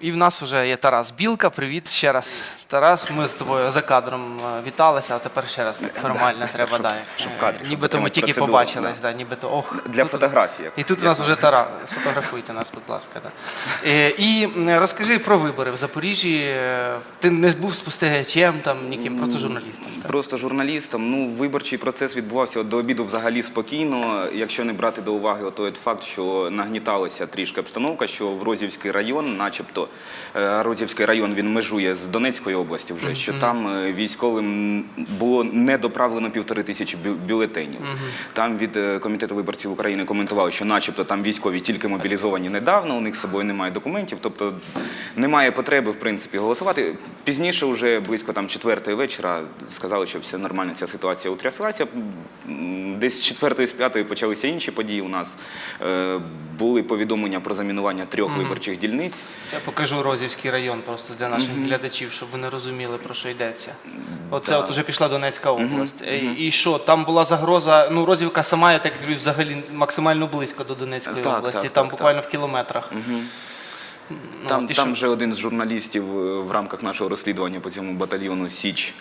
І в нас вже є Тарас Білка. Привіт ще раз. Тарас, ми з тобою за кадром е, віталися, а тепер ще раз так формально треба далі. щоб в кадрі, щоб Нібито ми тільки процедуру, побачились, да. нібито ох. Для тут- фотографії. І тут у нас вже Тарас. Сфотографуйте нас, будь ласка. Да. Е, І розкажи про вибори в Запоріжжі. Е, Ти не був спостерігачем, там, ніким, просто журналістом. Так? Просто журналістом. Ну, виборчий процес відбувався до обіду взагалі спокійно. Якщо не брати до уваги той факт, що нагніталася трішки обстановка, що в Розівський район, начебто, Розівський район він межує з Донецької області вже, що там е, військовим було недоправлено півтори тисячі бюлетенів. Там від е, комітету виборців України коментували, що начебто там військові тільки мобілізовані недавно, у них з собою немає документів, тобто немає потреби в принципі голосувати. Пізніше, вже близько там четвертої вечора, сказали, що все нормально, ця ситуація утряслася. Десь з четвертої з п'ятої почалися інші події. У нас Е, були повідомлення про замінування трьох виборчих дільниць. Я покажу Розівський район просто для наших глядачів, щоб вони розуміли, про що йдеться. Оце от уже пішла Донецька область. І що, там була загроза, ну Розівка сама, я так дивлюсь, взагалі максимально близько до Донецької Так, області, так, там так, буквально в кілометрах. Ну, Там, от і там що? вже один з журналістів е, в рамках нашого розслідування по цьому батальйону Січ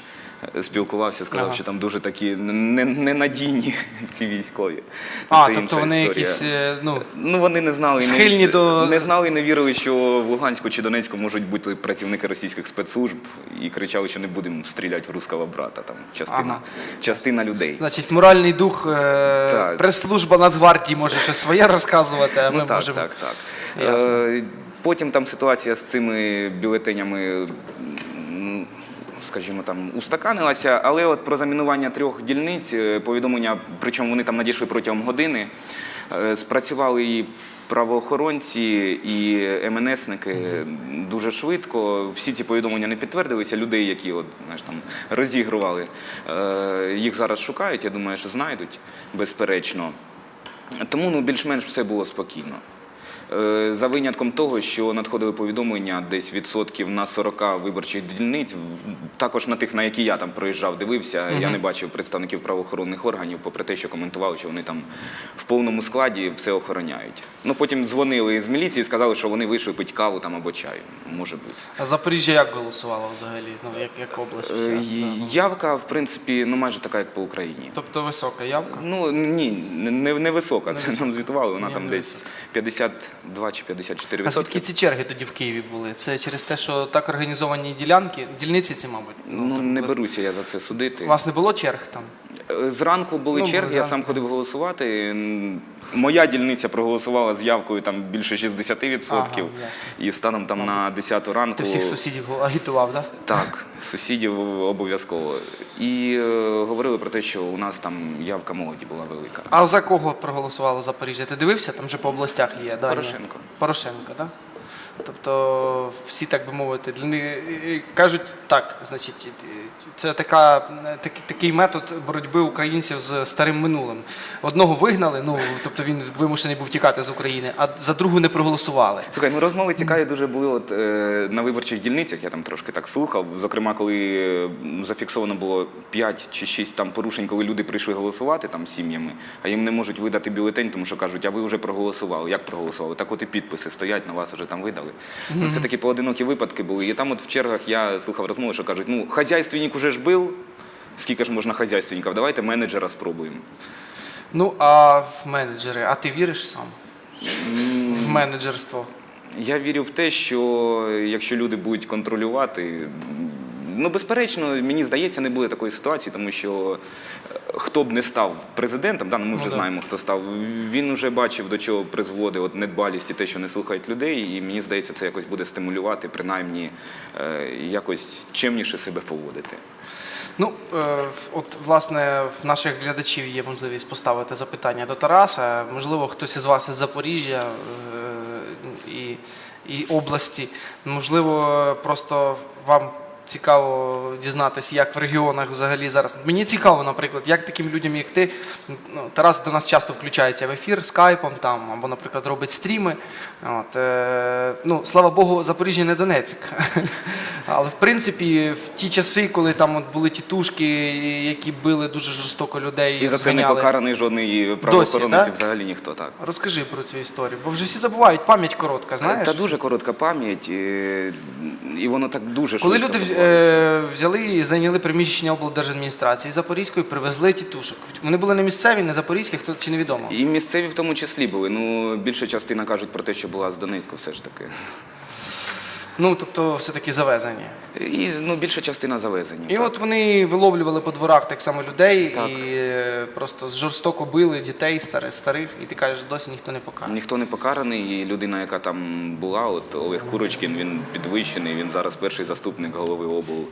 спілкувався, сказав, Ага. що там дуже такі не- ненадійні ці військові. А, Це тобто інша вони історія. якісь, е, ну, Ну вони не знали і Схильні не, до- не знали і не вірили, що в Луганську чи Донецьку можуть бути працівники російських спецслужб і кричали, що не будемо стріляти в руского брата. Там частина, Ага. частина людей. значить, моральний дух, е, Так. прес-служба Нацгвардії може щось своє розказувати, а ми Ну, так, можемо. так, так. Ясно. Е, Потім там ситуація з цими бюлетенями, скажімо, там устаканилася, але от про замінування трьох дільниць е, повідомлення, причому вони там надійшли протягом години. е, Спрацювали і правоохоронці, і МНСники дуже швидко. Всі ці повідомлення не підтвердилися. Людей, які от, знаєш, там, розігрували, е, їх зараз шукають. Я думаю, що знайдуть, безперечно. Тому ну, більш-менш все було спокійно. Е, За винятком того, що надходили повідомлення десь відсотків на 40 виборчих дільниць, також на тих, на які я там проїжджав, дивився, я не бачив представників правоохоронних органів, попри те, що коментували, що вони там в повному складі все охороняють. Ну потім дзвонили з міліції і сказали, що вони вийшли пити каву там або чай. Може бути. А Запоріжжя як голосувало взагалі? Ну, як, як область вся? Е. Явка, в принципі, ну майже така, як по Україні. Тобто висока явка? Ну ні, не, не висока. Це нам звітували. Вона Ні, там десь висока. 52 чи 54 А звідки ці черги тоді в Києві були? Це через те, що так організовані ділянки, дільниці ці, мабуть. Ну тобто, не беруся я за це судити. У вас не було черг там? Зранку були Ну, черги, я сам ходив голосувати. Моя дільниця проголосувала з явкою там більше 60%. Ага, і станом там на 10 ранку. Ти всіх сусідів агітував, так? Да? Так, сусідів обов'язково. І е, говорили про те, що у нас там явка молоді була велика. А за кого проголосувало Запоріжжя? Ти дивився? Там же по областях є. Порошенко. Порошенко, так? Да? Тобто всі, так би мовити, для них кажуть так, значить, це така, е, такий, метод боротьби українців з старим минулим. Одного вигнали, ну тобто він вимушений був тікати з України, а за другу не проголосували. Слухай, ну розмови цікаві дуже були от, е, на виборчих дільницях, я там трошки так слухав. Зокрема, коли зафіксовано було 5 чи 6 там порушень, коли люди прийшли голосувати там сім'ями, а їм не можуть видати бюлетень, тому що кажуть, а ви вже проголосували. Як проголосували? Так от і підписи стоять, на вас вже там видали. Ну, це такі поодинокі випадки були. І там от в чергах я слухав розмови, що кажуть, ну хазяйственник уже ж був, скільки ж можна хазяйственників, давайте менеджера спробуємо. Ну, а в менеджери, а ти віриш сам? В менеджерство? Я вірю в те, що якщо люди будуть контролювати, ну безперечно, мені здається, не буде такої ситуації, тому що е, хто б не став президентом, да, ну, ми вже Ну, знаємо, хто став. Він вже бачив, до чого призводить от недбалість і те, що не слухають людей, і мені здається, це якось буде стимулювати, принаймні е, якось чемніше себе поводити. Ну, е, от власне в наших глядачів є можливість поставити запитання до Тараса. Можливо, хтось із вас із Запоріжжя і, і області. Можливо, просто вам цікаво дізнатися, як в регіонах взагалі зараз. Мені цікаво, наприклад, як таким людям, як ти, ну, Тарас до нас часто включається в ефір скайпом там, або, наприклад, робить стріми. От, е, ну, слава Богу, Запоріжжя не Донецьк. Але в принципі, в ті часи, коли там от були тітушки, які били дуже жорстоко людей, І за це не покараний жодний правоохоронець, взагалі ніхто так. Розкажи про цю історію, бо вже всі забувають, пам'ять коротка, знаєш? Та дуже коротка пам'ять, і, воно так дуже Коли швидко люди. Е, взяли і зайняли приміщення облдержадміністрації Запорізької, привезли тітушок. Вони були не місцеві, не запорізькі, хто чи невідомо. І місцеві в тому числі були. Ну, більша частина кажуть про те, що була з Донецька все ж таки. Ну тобто, все-таки завезені. І ну, більша частина завезені. І так. от вони виловлювали по дворах так само людей Так. і е, просто жорстоко били дітей старих, старих, і ти кажеш, досі ніхто не покаже. Ніхто не покараний, і людина, яка там була, от Олег Курочкін, він підвищений, він зараз перший заступник голови обл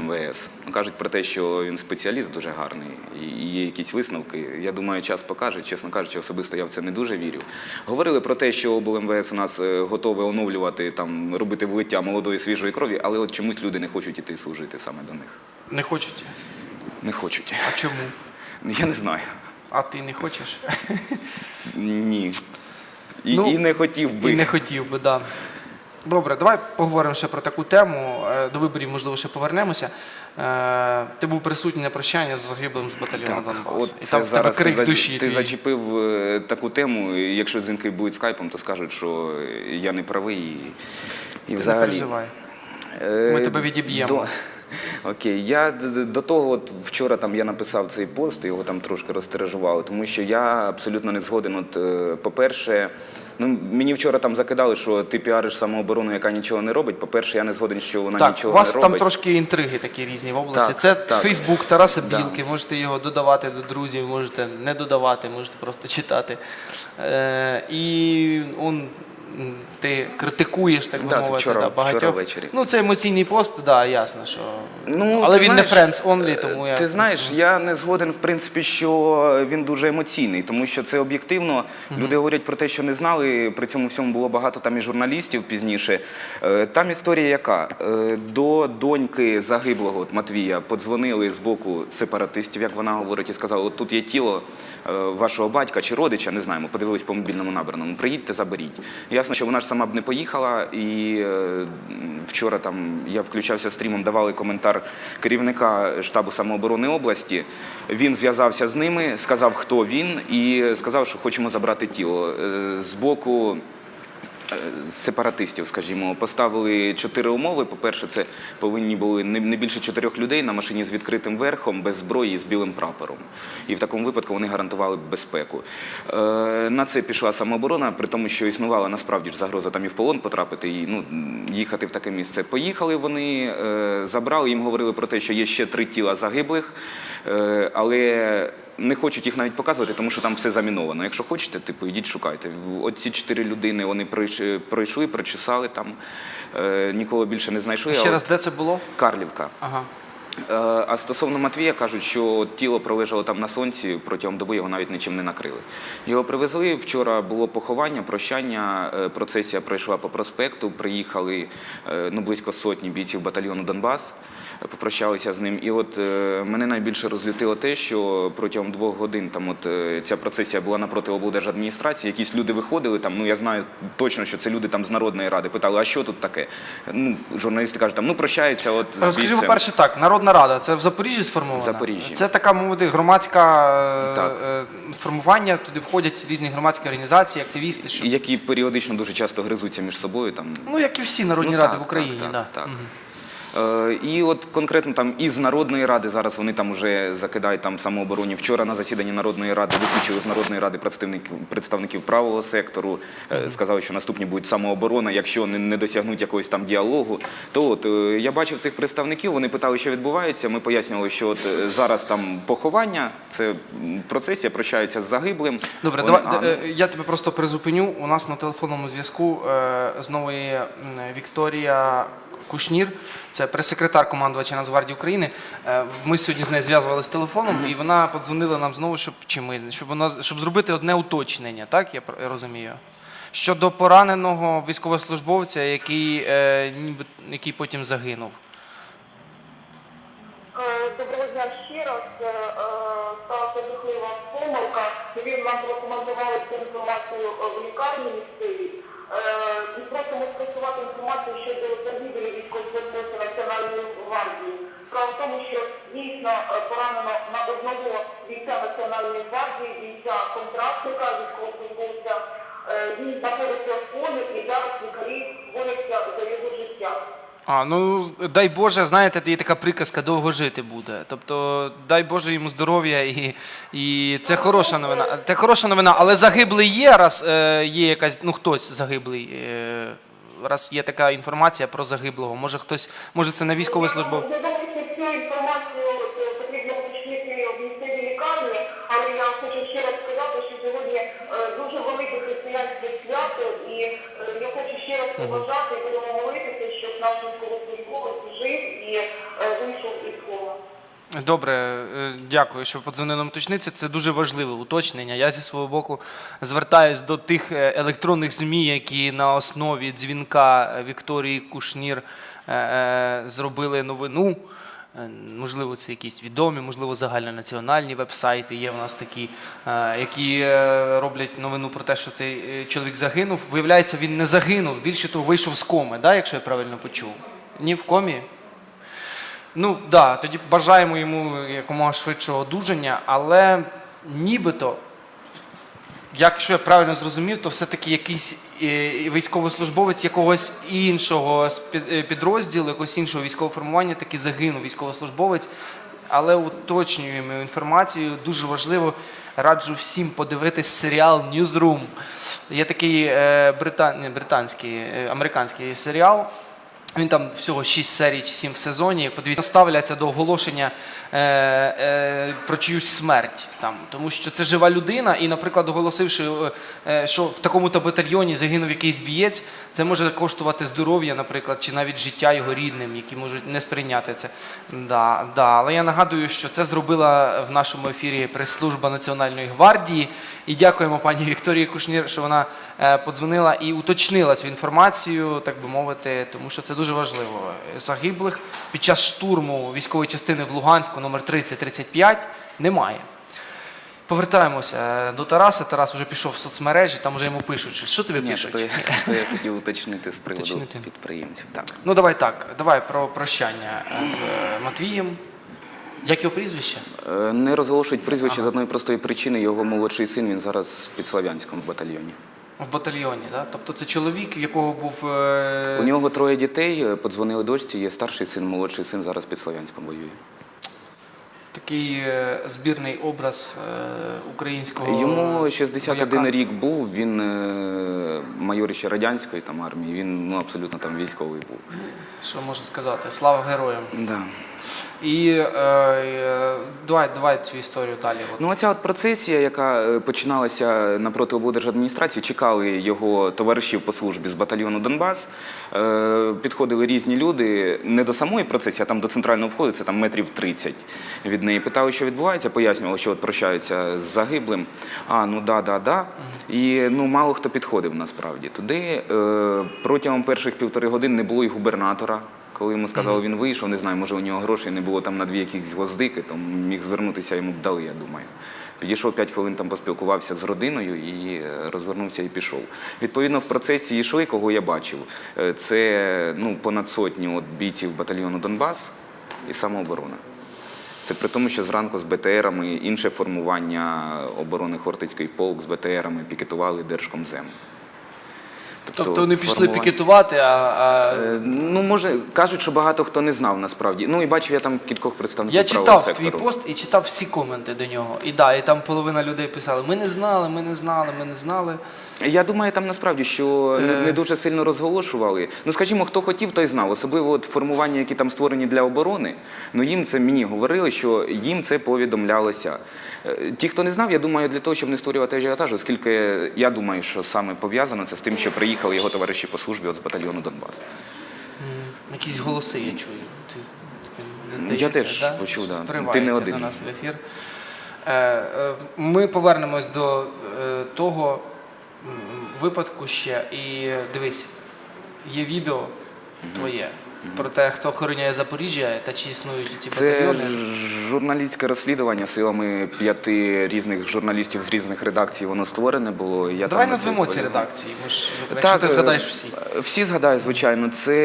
МВС. Кажуть про те, що він спеціаліст дуже гарний, і є якісь висновки. Я думаю, час покаже. Чесно кажучи, особисто я в це не дуже вірю. Говорили про те, що обл МВС у нас е, готове оновлювати, там робити влиття молодої свіжої крові, але от чомусь люди не хочуть іти служити саме до них. Не хочуть. Не хочуть. А чому? Я не знаю. А ти не хочеш? Ні. І, Ну, і не хотів би. І не хотів би, да. Добре, давай поговоримо ще про таку тему. Е, До виборів, можливо, ще повернемося. Е, Ти був присутній на прощання з загиблим з батальйону Донбас. От І там в тебе крик ти, душі. Ти твій. зачепив е, таку тему. Якщо дзвінки будуть скайпом, то скажуть, що я не правий. І, і Не переживай. Е, Ми тебе відіб'ємо. До... Окей, я до того, от вчора там я написав цей пост, його там трошки розтережували, тому що я абсолютно не згоден. От, е, по-перше, ну мені вчора там закидали, що ти піариш самооборону, яка нічого не робить. По-перше, я не згоден, що вона Так, у вас там трошки інтриги такі різні в області. Так, Це так. Фейсбук Тараса Да. Можете його додавати до друзів, можете не додавати, можете просто читати. Е, і он, ти критикуєш, так би Да, це мовити, вчора- да, вчора ввечері. Ну, це емоційний пост, так, да, ясно, що. Ну, Але ти він знаєш, не friends only, тому я. Ти знаєш, я не згоден, в принципі, що він дуже емоційний, тому що це об'єктивно. Люди говорять про те, що не знали. При цьому всьому було багато там і журналістів пізніше. Е, Там історія яка? Е, До доньки загиблого от Матвія подзвонили з боку сепаратистів, як вона говорить, і сказали, от тут є тіло е, вашого батька чи родича, не знаємо, подивились по мобільному набраному. Приїдьте, заберіть. Ясно, що вона ж сама б не поїхала, і е, вчора там я включався стрімом, давали коментар керівника штабу самооборони області. Він зв'язався з ними, сказав, хто він, і сказав, що хочемо забрати тіло. Е, З боку е, сепаратистів, скажімо, поставили чотири умови. По-перше, це повинні були не більше чотирьох людей на машині з відкритим верхом, без зброї з білим прапором. І в такому випадку вони гарантували безпеку. Е, На це пішла самооборона, при тому, що існувала насправді ж загроза там і в полон потрапити, і ну, їхати в таке місце. Поїхали вони, е, забрали, їм говорили про те, що є ще три тіла загиблих, е, але не хочуть їх навіть показувати, тому що там все заміновано. Якщо хочете, типу, ідіть шукайте. Оці чотири людини вони пройшли, прочесали там, е, нікого більше не знайшли. Ще а раз, от де це було? Карлівка. Ага. Е, А стосовно Матвія кажуть, що тіло пролежало там на сонці протягом доби його навіть нічим не накрили. Його привезли. Вчора було поховання, прощання. е, Процесія пройшла по проспекту. Приїхали е, ну, близько сотні бійців батальйону Донбас. Попрощалися з ним. І от е, мене найбільше розлютило те, що протягом двох годин там от е, ця процесія була напроти облдержадміністрації. Якісь люди виходили там. Ну я знаю точно, що це люди там з народної ради. Питали, а що тут таке? Ну журналісти кажуть, там ну прощаються. От Скажи, бійцем. по-перше, так, Народна Рада це в Запоріжжі сформована? В Запоріжжі. Це така мовити громадська е, Так. формування, туди входять різні громадські організації, активісти. Що... які періодично дуже часто гризуться між собою. Там Ну, як і всі народні Ну, ради так, в Україні. так, да. так, Мгм. Е, І от конкретно там із Народної ради зараз вони там вже закидають там самообороні. Вчора на засіданні Народної ради виключили з Народної ради представників представників правого сектору. Е, Сказали, що наступні будуть самооборона. Якщо не, не досягнуть якогось там діалогу, то от е, я бачив цих представників. Вони питали, що відбувається. Ми пояснювали, що от зараз там поховання, це процесія, прощаються з загиблим. Добре, Вони- давай, а, я тебе просто призупиню. У нас на телефонному зв'язку знову є Вікторія Кушнір, це прес-секретар командувача Нацгвардії України. Е, ми сьогодні з нею зв'язувалися телефоном, і вона подзвонила нам знову, щоб чи ми, щоб вона щоб зробити одне уточнення, так я розумію. Щодо пораненого військовослужбовця, який е, ніби який потім загинув. Е, доброго дня ще раз. Е, сталася жахлива помилка. Він нам рекомендували цю інформацію в лікарні місцевій. Е, І просимо скасувати інформацію щодо загибелі військовослужбовця Національної гвардії. Справа в тому, що дійсно е, поранено на одного бійця Національної гвардії, бійця контрактника, військовослужбовця. Е, Він знаходиться в полі і зараз лікарі борються за його життя. А, ну дай Боже, знаєте, є така приказка довго жити буде. Тобто, дай Боже йому здоров'я і, і це хороша новина. Це хороша новина, але загиблий є, раз е, є якась, ну хтось загиблий. Е, раз є така інформація про загиблого. Може хтось, може це службовець. Я цю інформацію потрібно уточнити в місцевій лікарні, але я хочу ще раз сказати, що сьогодні е, дуже велике християнське свято, і е, я хочу ще раз побажати Добре, е, дякую, що подзвонили нам уточнитися. Це дуже важливе уточнення. Я зі свого боку звертаюсь до тих е, електронних ЗМІ, які на основі дзвінка е, Вікторії Кушнір зробили новину. Можливо, це якісь відомі, можливо, загальнонаціональні веб-сайти є в нас такі, які роблять новину про те, що цей чоловік загинув. Виявляється, він не загинув. Більше того, вийшов з коми, да, якщо я правильно почув. Ні в комі. Ну так, да, тоді бажаємо йому якомога швидшого одужання, але нібито, якщо я правильно зрозумів, то все-таки якийсь е, військовослужбовець якогось іншого е, підрозділу, якогось іншого військового формування таки загинув військовослужбовець. Але уточнюємо інформацію. Дуже важливо. Раджу всім подивитись серіал Newsroom. Є такий е, британ... британський, американський серіал. Він там всього 6 серій чи 7 в сезоні. Подивіться, ставляться до оголошення е, е, про чиюсь смерть. Там, тому що це жива людина, і, наприклад, оголосивши, е, е, що в такому-то батальйоні загинув якийсь бієць, це може коштувати здоров'я, наприклад, чи навіть життя його рідним, які можуть не сприйняти це. Да, да. Але я нагадую, що це зробила в нашому ефірі прес-служба Національної гвардії. І дякуємо пані Вікторії Кушнір, що вона е, подзвонила і уточнила цю інформацію, так би мовити, тому що це дуже важливо. Загиблих під час штурму військової частини в Луганську номер 3035 немає. Повертаємося е, до Тараса. Тарас вже пішов в соцмережі, там вже йому пишуть. Що тобі Ні, пишуть? то я, то я хотів уточнити з приводу Уточнити. підприємців. Так. Ну давай так, давай про прощання е, з е, Матвієм. Як його прізвище? Е, Не розголошують прізвище з одної простої причини. Його молодший син він зараз під Слов'янськом в батальйоні. В батальйоні, да? Тобто це чоловік, в якого був. е, У нього троє дітей. е, Подзвонили дочці. Є старший син, молодший син зараз під Слов'янськом воює. Такий е, збірний образ е, українського. Йому 61 вояка. рік був. Він е, майор ще радянської там армії. Він ну абсолютно там військовий був. Що можу сказати? Слава героям. Да. І е, е, давай, давай цю історію далі. От. Ну, оця от процесія, яка е, починалася напроти облдержадміністрації, чекали його товаришів по службі з батальйону Донбас. Е, Підходили різні люди не до самої процесії, а там до центрального входу, це там метрів 30 від неї. Питали, що відбувається, пояснювали, що от прощаються з загиблим. А, ну да, да, да. І ну, мало хто підходив насправді туди. Е, Протягом перших півтори години не було і губернатора. Коли йому сказали, він вийшов, не знаю, може у нього грошей не було там на дві якісь гвоздики, то міг звернутися, йому б дали, я думаю. Підійшов 5 хвилин, там поспілкувався з родиною і е, розвернувся і пішов. Відповідно, в процесі йшли, кого я бачив. Е, Це ну, понад сотню от бійців батальйону Донбас і самооборона. Це при тому, що зранку з БТРами, інше формування оборони Хортицький полк з БТРами пікетували Держкомзем. Тобто вони пішли пікетувати, а, а Е, Ну, може, кажуть, що багато хто не знав насправді. Ну і бачив я там кількох представників я правого читав сектору. твій пост і читав всі коменти до нього. І да, і там половина людей писали: ми не знали, ми не знали, ми не знали. Я думаю, там насправді, що не, Е. не дуже сильно розголошували. Ну, скажімо, хто хотів, той знав. Особливо от формування, які там створені для оборони. Ну їм це мені говорили, що їм це повідомлялося. Е, Ті, хто не знав, я думаю, для того, щоб не створювати ажіотаж, оскільки я думаю, що саме пов'язано це з тим, що приїхали його товариші по службі от з батальйону Донбас. Якісь голоси я чую. Ти, Я теж да? почув, да. Ти не один. до нас в ефір. Е, Ми повернемось до того випадку ще. І дивись, є відео твоє. про те, хто охороняє Запоріжжя та чи існують ці Це батальйони. журналістське розслідування силами п'яти різних журналістів з різних редакцій. Воно створене було. Я Давай там назвемо ці редакції. Ми ж, якщо ти е, згадаєш всі. Всі згадаю, звичайно. Це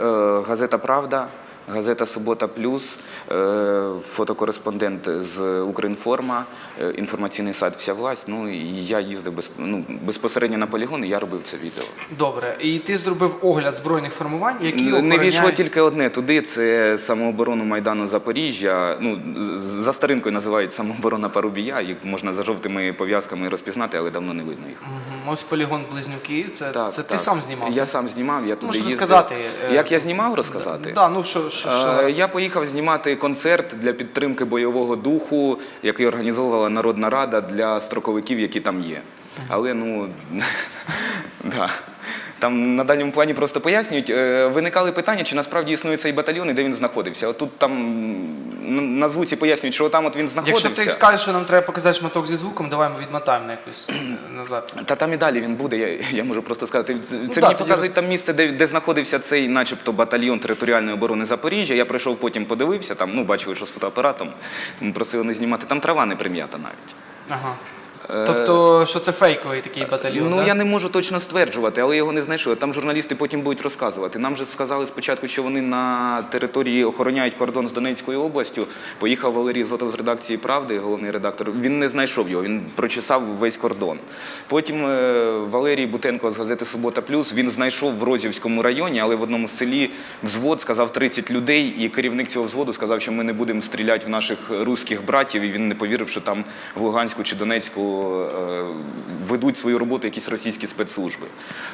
е, газета Правда, газета Субота Плюс, е, фотокореспондент з Укрінформа, е, інформаційний сайт Вся власть. Ну і я їздив без, ну, безпосередньо на полігон, і я робив це відео. Добре. І ти зробив огляд збройних формувань, які Не охороняють... війшло тільки одне туди. Це самооборону Майдану Запоріжжя. Ну за старинкою називають самооборона Парубія. Їх можна за жовтими пов'язками розпізнати, але давно не видно їх. Мгм. Ось полігон Близнюки. Це, Так, це ти сам знімав? Я так? сам знімав. Я туди Можеш їздив. розказати, е, Як я знімав, розказати? Да, ну що, що, що Е, Я поїхав знімати концерт для підтримки бойового духу, який організовувала Народна Рада для строковиків, які там є. Але ну да. Там на дальньому плані просто пояснюють. Е, Виникали питання, чи насправді існує цей батальйон і де він знаходився. От тут там на звуці пояснюють, що там от він знаходився. Якщо ти скажеш, що нам треба показати шматок зі звуком, давай ми відмотаємо на якось е, назад. Та там і далі він буде, я, я можу просто сказати. Це да, мені тоді показують там місце, де, де знаходився цей, начебто, батальйон територіальної оборони Запоріжжя. Я прийшов потім подивився, там, ну, бачили, що з фотоапаратом, просили не знімати. Там трава не прим'ята навіть. Ага. Тобто, що це фейковий такий батальйон? Ну да? я не можу точно стверджувати, але його не знайшли. Там журналісти потім будуть розказувати. Нам же сказали спочатку, що вони на території охороняють кордон з Донецькою областю. Поїхав Валерій Зотов з редакції Правди, головний редактор. Він не знайшов його, він прочесав весь кордон. Потім е, Валерій Бутенко з газети Субота Плюс він знайшов в Розівському районі, але в одному селі взвод сказав 30 людей, і керівник цього взводу сказав, що ми не будемо стріляти в наших русських братів, і він не повірив, що там в Луганську чи Донецьку е, ведуть свою роботу якісь російські спецслужби.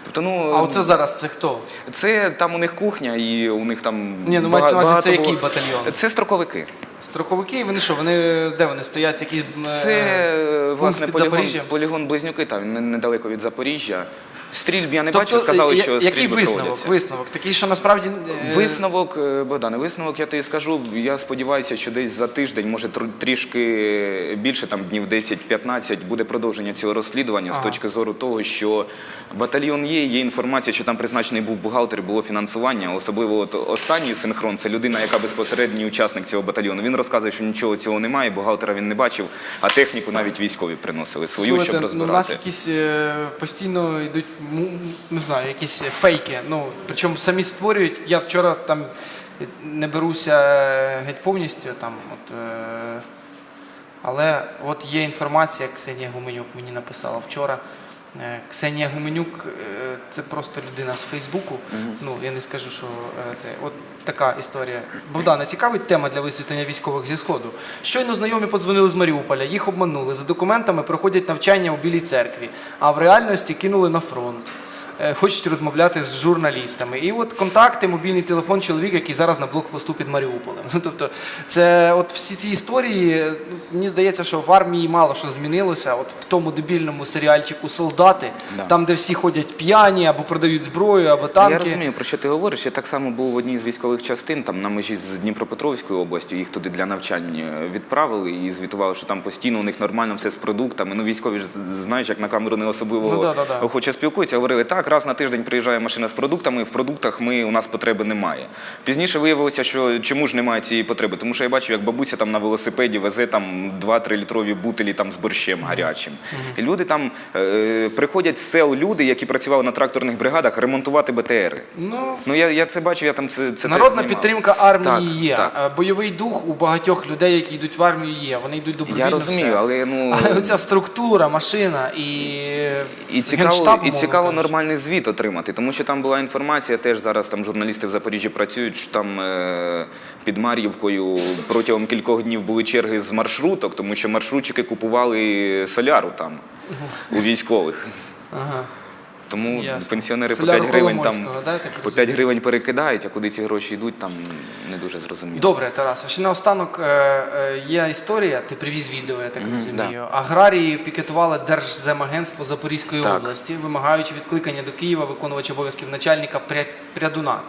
Тобто, ну А оце зараз це хто? це там у них кухня, і у них там Ні, ну, мається на увазі, це який батальйон? Це строковики. Строковики, вони що, вони де вони стоять? Які е, Це е, власне під полігон, полігон Близнюки, там недалеко від Запоріжжя. Стрільб я не Тобто, бачив, сказали, я- що який висновок? проводяться. Висновок такий, що насправді е, Висновок, е, Богдане, висновок я тобі скажу. Я сподіваюся, що десь за тиждень, може тр- трішки більше, там днів 10-15, буде продовження цього розслідування Ага. з точки зору того, що батальйон є, є інформація, що там призначений був бухгалтер, було фінансування. Особливо от останній синхрон це людина, яка безпосередній учасник цього батальйону. Він розказує, що нічого цього немає, бухгалтера він не бачив, а техніку навіть військові приносили свою, Слухайте, щоб ну, у нас якісь е, постійно йдуть, не знаю, якісь фейки. Ну, причому самі створюють. Я вчора там не беруся геть повністю там. От, е, але от є інформація, Ксенія Гуменюк мені написала вчора. Е, Ксенія Гуменюк е, це просто людина з Фейсбуку. Ну я не скажу, що е, це от така історія. Богдана цікавить тема для висвітлення військових зі сходу. Щойно знайомі подзвонили з Маріуполя, їх обманули. За документами проходять навчання у Білій церкві, а в реальності кинули на фронт. Е, Хочуть розмовляти з журналістами. І от контакти, мобільний телефон чоловіка, який зараз на блокпосту під Маріуполем. Ну, тобто, це от всі ці історії, е, мені здається, що в армії мало що змінилося. От в тому дебільному серіальчику Солдати, Да. там, де всі ходять п'яні або продають зброю, або танки. Я розумію, про що ти говориш. Я так само був в одній з військових частин, там на межі з Дніпропетровською областю. Їх туди для навчання відправили і звітували, що там постійно у них нормально все з продуктами. Ну, військові ж знаєш, як на камеру не особливо Ну, да, да, да. охоче спілкуються. Говорили, так, раз на тиждень приїжджає машина з продуктами, в продуктах ми, у нас потреби немає. Пізніше виявилося, що чому ж немає цієї потреби? Тому що я бачив, як бабуся там на велосипеді везе там 2-3 літрові бутилі там з борщем гарячим. І люди там е, приходять з сел люди, які працювали на тракторних бригадах, ремонтувати БТРи. Ну, Ну я, я це бачив, я там це, це теж Народна знімав. підтримка армії Так, є. так. Е, Бойовий дух у багатьох людей, які йдуть в армію, є. Вони йдуть добровільно. Я розумію, все. але ну Але оця структура, машина і, І цікаво, Генштаб, і цікаво кажучи. нормальний звіт отримати, тому що там була інформація, теж зараз там журналісти в Запоріжжі працюють, що там е, під Мар'ївкою протягом кількох днів були черги з маршруток, тому що маршрутчики купували соляру там у військових. Ага. Тому Ясно. пенсіонери по Соляру 5 гривень там Коломойського, да, я так по розумію? 5 гривень перекидають, а куди ці гроші йдуть, там не дуже зрозуміло. Добре, Тараса. Ще наостанок е, е, є історія, ти привіз відео, я так Мгм, розумію. Аграрії пікетували Держземагентство Запорізької Так. області, вимагаючи відкликання до Києва виконувача обов'язків начальника Пря- Прядуна.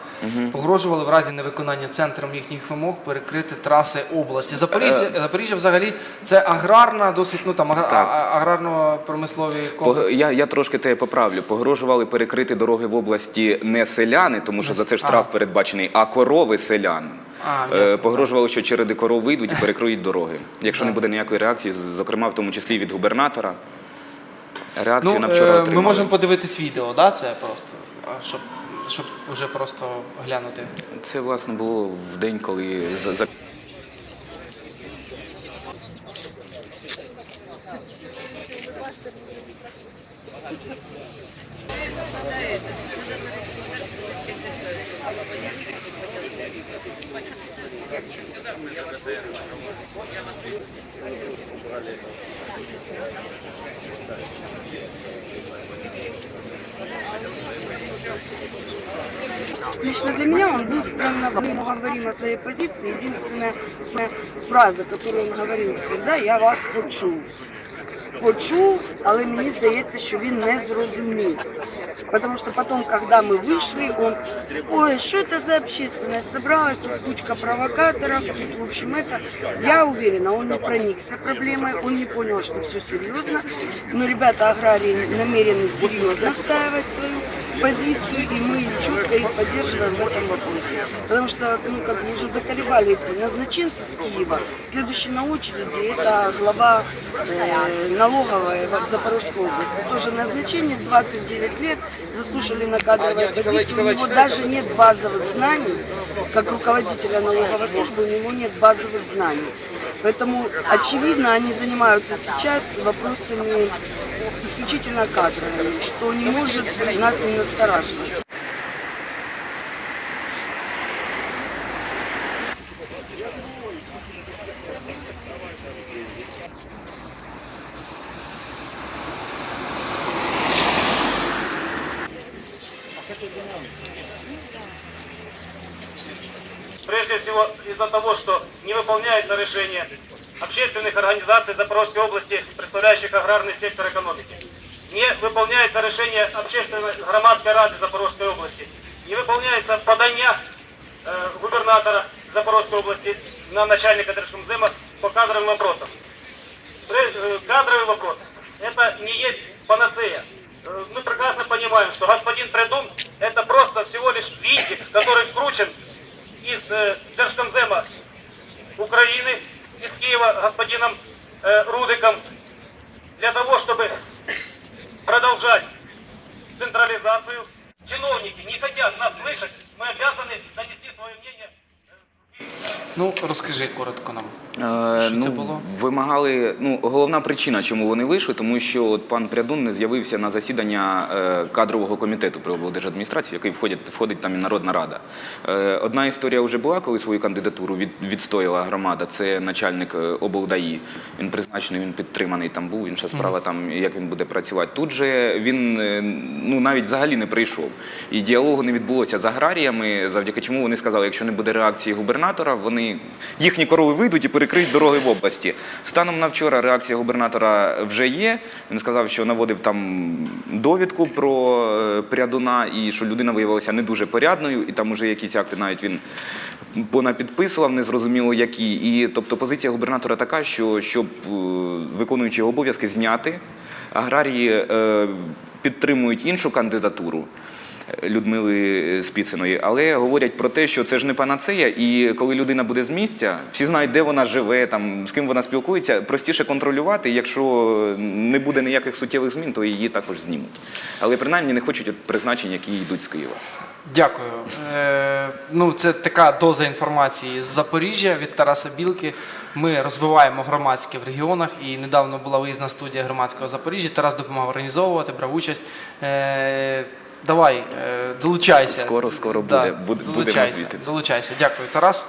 Погрожували в разі невиконання центром їхніх вимог перекрити траси області. Запоріжжя, Запоріжжя взагалі це аграрна, досить ну там агра- Так. а- аграрно-промисловий Пог- комплекс. Я, я трошки тебе поправлю. Погрожували погрожували перекрити дороги в області не селяни, тому що за це штраф передбачений, а корови селян. А, Е, ясно, Погрожували, що череди коров вийдуть і перекриють дороги. Якщо не буде ніякої реакції, зокрема в тому числі від губернатора. Реакцію на Ну, вчора е, ми можемо подивитись відео, да? це просто, щоб, щоб вже просто глянути. Це власне було в день, коли за- Лично для меня он был странноват. Мы ему говорим о своей позиции. Единственная фраза, которую он говорил всегда, я вас почув. Почув, але мені здається, що він не зрозумів. Потому что потом, когда мы вышли, он, ой, что это за общественность? Собралась тут кучка провокаторов, тут, в общем, это, я уверена, он не проникся проблемой, он не понял, что все серьезно. Но ребята аграрии намерены серьезно отстаивать свою позицию, и мы четко их поддерживаем в этом вопросе. Потому что, ну, как бы уже заколебали эти назначенцы с Киева. Следующий на очереди это глава э, налоговой в Запорожской области. Тоже назначение 29 лет, заслушали на кадровой позиции. У него даже нет базовых знаний, как руководителя налоговой службы, у него нет базовых знаний. Поэтому, очевидно, они занимаются сейчас вопросами исключительно кадровыми, что не может нас не настораживать. Решение общественных организаций Запорожской области, представляющих аграрный сектор экономики. Не выполняется решение общественной громадской рады Запорожской области. Не выполняется подання э, губернатора Запорожской области на начальника Держкомзема по кадровым вопросам. Э, Кадровый вопрос – это не есть панацея. Э, Мы прекрасно понимаем, что господин Предум – это просто всего лишь винтик, который вкручен из э, Держкомзема Украины, из Киева господином э, Рудиком, для того, чтобы продолжать централизацию. Чиновники не хотят нас слышать, мы обязаны донести свое мнение. Ну, розкажи коротко нам. Е, Що ну, це було? Вимагали, ну, головна причина, чому вони вийшли, тому що от пан Прядун не з'явився на засідання е, кадрового комітету при облдержадміністрації, в який входить, входить там і Народна Рада. Е, одна історія вже була, коли свою кандидатуру від, відстояла громада. Це начальник облдаї. Він призначений, він підтриманий там був. Інша справа там, як він буде працювати. Тут же він ну, навіть взагалі не прийшов. І діалогу не відбулося з аграріями, завдяки чому вони сказали, якщо не буде реакції губернатора, вони їхні корови вийдуть і перекриють дороги в області. Станом на вчора реакція губернатора вже є. Він сказав, що наводив там довідку про е, прядуна і що людина виявилася не дуже порядною, і там уже якісь акти навіть він понапідписував, незрозуміло які. І тобто позиція губернатора така, що щоб е, виконуючи обов'язки зняти, аграрії е, підтримують іншу кандидатуру. Людмили Спіциної, але говорять про те, що це ж не панацея, і коли людина буде з місця, всі знають, де вона живе, там з ким вона спілкується, простіше контролювати. Якщо не буде ніяких суттєвих змін, то її також знімуть. Але принаймні не хочуть призначень, які йдуть з Києва. Дякую. Е, ну, це така доза інформації з Запоріжжя від Тараса Білки. Ми розвиваємо громадське в регіонах, і недавно була виїзна студія громадського Запоріжжя. Тарас допомагав організовувати, брав участь. Е, давай, е, долучайся. Скоро, скоро Да, буде- буде- будемо долучайся, звідти. долучайся. Дякую, Тарас.